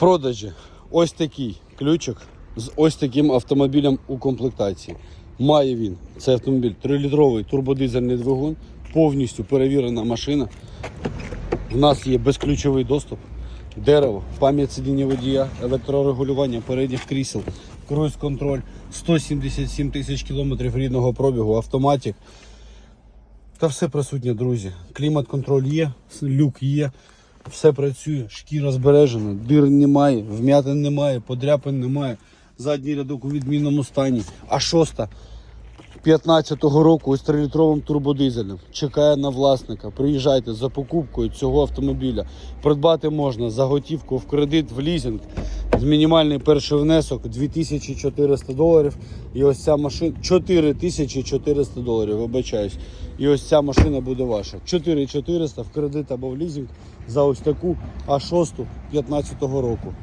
продажі ось такий ключик з ось таким автомобілем у комплектації. Має він цей автомобіль 3-літровий турбодизельний двигун, повністю перевірена машина. У нас є безключовий доступ, дерево, пам'ять сидіння водія, електрорегулювання передніх крісел, круїз-контроль, 177 тисяч кілометрів рідного пробігу, автоматик. Та все присутнє, друзі. Клімат-контроль є, люк є, все працює, шкіра збережена, дир немає, вм'ятин немає, подряпин немає. Задній рядок у відмінному стані. А шоста 15-го року із 3-літровим турбодизелем. Чекає на власника. Приїжджайте за покупкою цього автомобіля. Придбати можна за готівку в кредит, в лізинг. Мінімальний перший внесок 2400 доларів. І ось ця машина 4400 доларів, вибачаюсь. І ось ця машина буде ваша. 4400 в кредит або в лізинг за ось таку А6 15-го року.